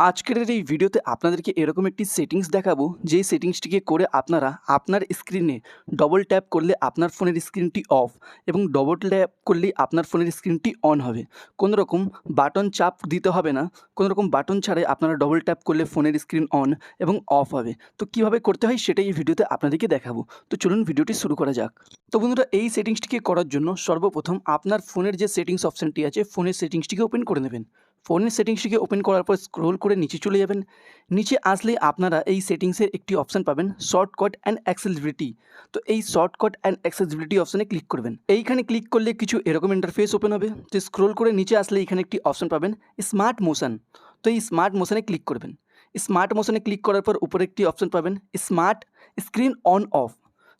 আজকের এই ভিডিওতে আপনাদেরকে এরকম একটি সেটিংস দেখাবো, যেই সেটিংসটিকে করে আপনারা আপনার স্ক্রিনে ডবল ট্যাপ করলে আপনার ফোনের স্ক্রিনটি অফ এবং ডবল ট্যাপ করলেই আপনার ফোনের স্ক্রিনটি অন হবে। কোনো রকম বাটন চাপ দিতে হবে না, কোনো রকম বাটন ছাড়াই আপনারা ডবল ট্যাপ করলে ফোনের স্ক্রিন অন এবং অফ হবে। তো কীভাবে করতে হয় সেটাই এই ভিডিওতে আপনাদেরকে দেখাবো। তো চলুন ভিডিওটি শুরু করা যাক। তো বন্ধুরা, এই সেটিংসটিকে করার জন্য সর্বপ্রথম আপনার ফোনের যে সেটিংস অপশানটি আছে ফোনের সেটিংসটিকে ওপেন করে নেবেন। ফোনের সেটিংসটিকে ওপেন করার পর স্ক্রোল করে নিচে চলে যাবেন। নিচে আসলেই আপনারা এই সেটিংসের একটি অপশান পাবেন শর্টকাট অ্যান্ড অ্যাক্সেসিবিলিটি তো এই শর্টকাট অ্যান্ড অ্যাক্সেসিবিলিটি অপশানে ক্লিক করবেন। এইখানে ক্লিক করলে কিছু এরকম ইন্টারফেস ওপেন হবে। তো স্ক্রোল করে নিচে আসলে এখানে একটি অপশান পাবেন স্মার্ট মোশন তো এই স্মার্ট মোশনে ক্লিক করবেন। স্মার্ট মোশনে ক্লিক করার পর উপরে একটি অপশান পাবেন স্মার্ট স্ক্রিন অন অফ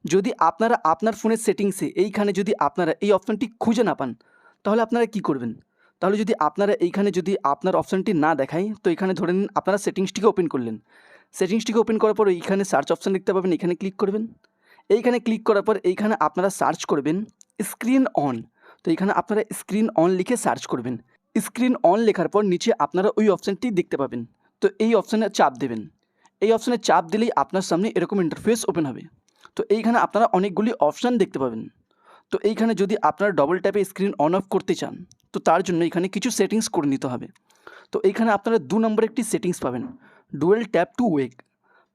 যদি আপনারা আপনার ফোনের সেটিংসে এইখানে যদি আপনারা এই অপশানটি খুঁজে না পান, তাহলে আপনারা কি করবেন? তাহলে যদি আপনারা এইখানে যদি আপনার অপশানটি না দেখায় তো এখানে ধরে নিন আপনারা সেটিংসটিকে ওপেন করলেন। সেটিংসটিকে ওপেন করার পর এইখানে সার্চ অপশান দেখতে পাবেন, এখানে ক্লিক করবেন। এইখানে ক্লিক করার পর এইখানে আপনারা সার্চ করবেন স্ক্রিন অন তো এইখানে আপনারা স্ক্রিন অন লিখে সার্চ করবেন। স্ক্রিন অন লেখার পর নিচে আপনারা ওই অপশানটি দেখতে পাবেন। তো এই অপশানে চাপ দেবেন। এই অপশানে চাপ দিলেই আপনার সামনে এরকম ইন্টারফেস ওপেন হবে। তো এইখানে আপনারা অনেকগুলি অপশান দেখতে পাবেন। তো এইখানে যদি আপনারা ডবল ট্যাপে স্ক্রিন অন অফ করতে চান তো তার জন্য এখানে কিছু সেটিংস করে নিতে হবে। তো এইখানে আপনারা দু নম্বর একটি সেটিংস পাবেন। ডুয়েল ট্যাপ টু ওয়েক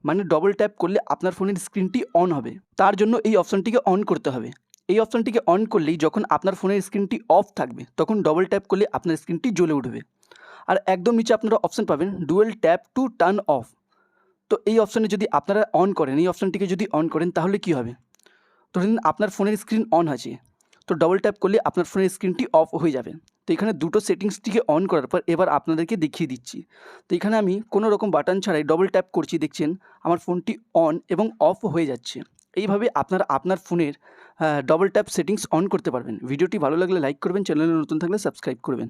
মানে ডবল ট্যাপ করলে আপনার ফোনের স্ক্রিনটি অন হবে। তার জন্য এই অপশানটিকে অন করতে হবে। এই অপশানটিকে অন করলেই যখন আপনার ফোনের স্ক্রিনটি অফ থাকবে, তখন ডবল ট্যাপ করলে আপনার স্ক্রিনটি জ্বলে উঠবে। আর একদম নিচে আপনারা অপশান পাবেন dual tap to turn off তো এই অপশানে যদি আপনারা অন করেন, এই অপশানটিকে যদি অন করেন, তাহলে কী হবে? ধরে আপনার ফোনের স্ক্রিন অন আছে। তো ডবল ট্যাপ করলে আপনার ফোনের স্ক্রিনটি অফ হয়ে যাবে। তো এখানে দুটো সেটিংসটিকে অন করার পর এবার আপনাদেরকে দেখিয়ে দিচ্ছি। তো এখানে আমি কোনো রকম বাটন ছাড়াই ডবল ট্যাপ করছি, দেখছেন? আমার ফোনটি অন এবং অফ হয়ে যাচ্ছে। এইভাবে আপনারা, আপনার ফোনের ডবল ট্যাপ সেটিংস অন করতে পারবেন। ভিডিওটি ভালো লাগলে লাইক করবেন চ্যানেলে নতুন থাকলে সাবস্ক্রাইব করবেন।